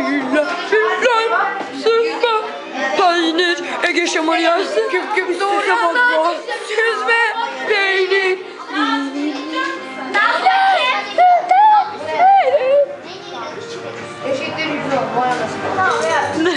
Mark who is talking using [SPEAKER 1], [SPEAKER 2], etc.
[SPEAKER 1] Lila,
[SPEAKER 2] lila, sıfır,
[SPEAKER 1] peynir. Ege şamar yazsın.
[SPEAKER 2] Kim kim sıfır, süzme, peynir.
[SPEAKER 1] Ne?